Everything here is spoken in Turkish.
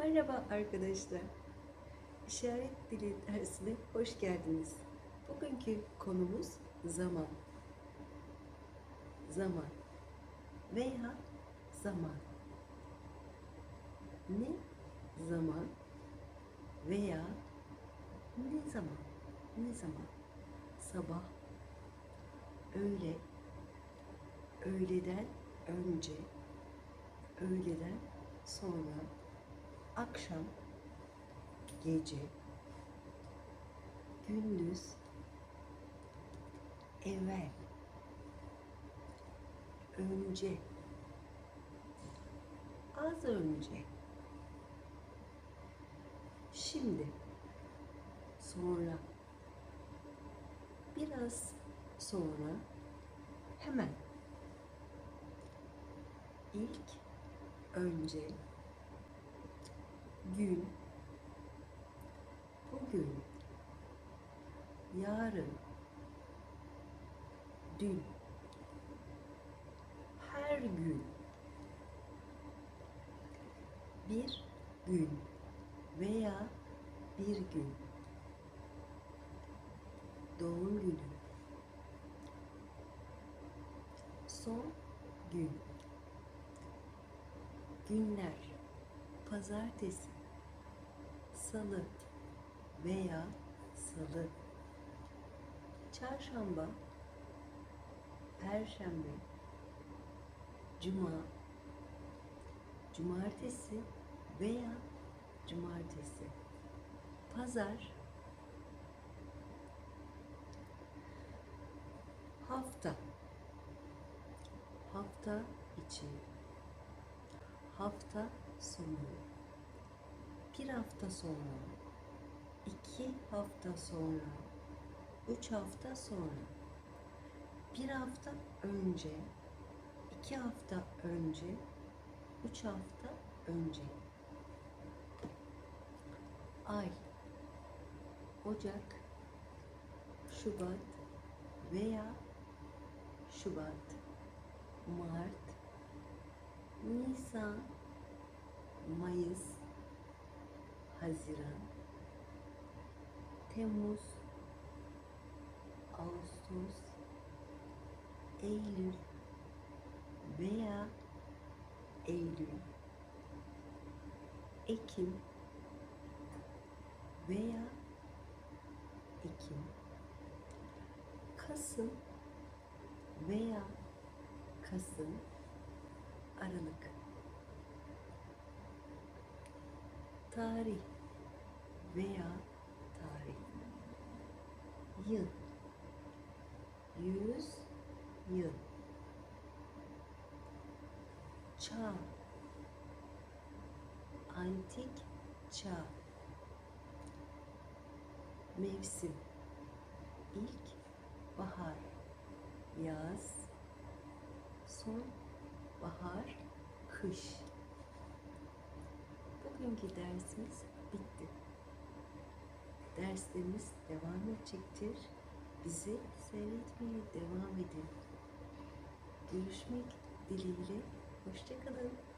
Merhaba arkadaşlar. İşaret dili dersine hoş geldiniz. Bugünkü konumuz zaman. Zaman veya zaman. Ne zaman veya ne zaman? Ne zaman? Sabah, öğle, öğleden önce, öğleden sonra, akşam, gece, gündüz, evvel, önce, az önce, şimdi, sonra, biraz sonra, hemen, ilk, önce, gün, bugün, yarın, dün, her gün, bir gün veya bir gün, doğum günü, son gün, günler, pazartesi, salı veya salı, çarşamba, perşembe, cuma, cumartesi veya cumartesi, pazar, hafta, hafta içi, hafta sonu, hafta sonra, iki hafta sonra, üç hafta sonra, bir hafta önce, iki hafta önce, üç hafta önce. Ay, Ocak, Şubat veya Şubat, Mart, Nisan, Mayıs, Haziran, Temmuz, Ağustos, Eylül veya Eylül, Ekim veya Ekim, Kasım veya Kasım, Aralık. Tarih veya tarih. Yıl. Yüz yıl. Çağ. Antik çağ. Mevsim. İlk bahar. Yaz. Son bahar. Kış. Bugünkü dersimiz bitti. Derslerimiz devam edecektir. Bizi seyretmeye devam edin. Görüşmek dileğiyle. Hoşçakalın.